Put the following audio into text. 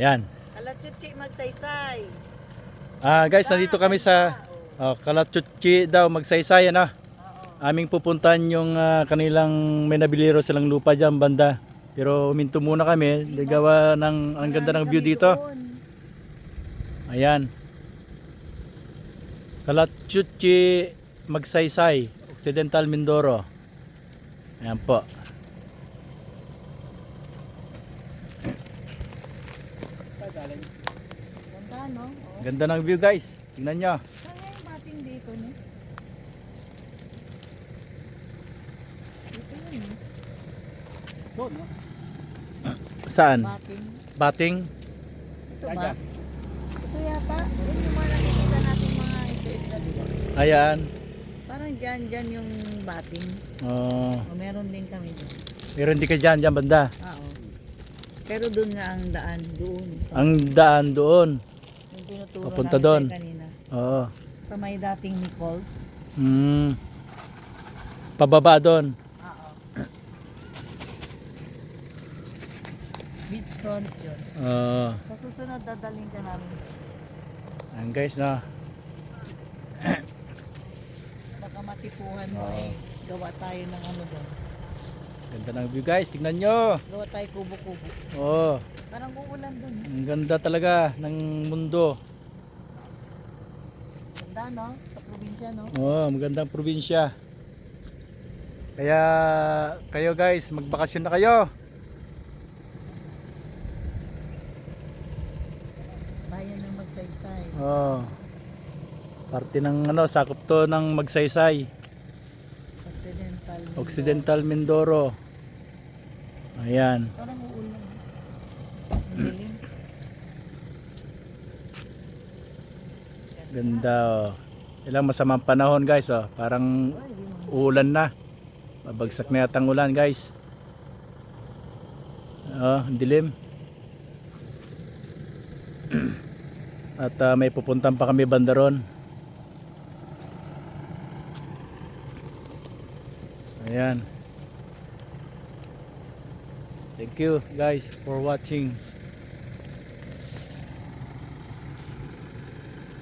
Ayan. Kalachuchi magsaysay. Ah, guys, nandito kami sa oh, Kalatuchi daw, magsaysayan ah. Aming pupuntahan yung ah, kanilang may nabiliro silang lupa dyan banda. Pero uminto muna kami, gawa ng ang ganda ng view dito. Ayan. Kalatuchi Magsaysay, Occidental Mindoro. Ayan po. Ganda, no? Oo. Ganda ng view guys. Tingnan nyo. Saan nga yung bating dito, no? Dito yun, no? Saan? Bating. Bating? Ito ba? Ito yata. Yun yung mga nakikita natin mga ito-ito? Ayan. Parang dyan, dyan yung bating. Oh, O, meron din kami dyan. meron di ka dyan, dyan banda. Ah, Oo. Pero doon nga ang daan, doon. Ang daan doon. yung tinuturo Papunta namin doon. kanina. Oo. Sa may dating Nichols. Hmm. Pababa doon. Oo. Beachfront yun. Oo. Sa susunod, dadaling ka namin. Ayan guys na. Baka matipuhan mo Oo. eh. Gawa tayo ng ano doon. Ganda ng view guys. Tingnan nyo. Gawa tayo kubo-kubo. Oo. Parang uulan eh. Ang ganda talaga ng mundo. Ganda no? Sa probinsya no? Oo, magandang probinsya. Kaya kayo guys, magbakasyon na kayo. Bayan ng magsaysay. Oo. Parte ng ano, sakop to ng magsaysay. Occidental. Occidental Mindoro. Ayan. Parang uulan. Ganda oh. Ilang masamang panahon guys oh. Parang uulan na. Babagsak na yata ang ulan guys. Oh, dilim. At ah, may pupuntan pa kami bandaron. Ayan. Thank you guys for watching.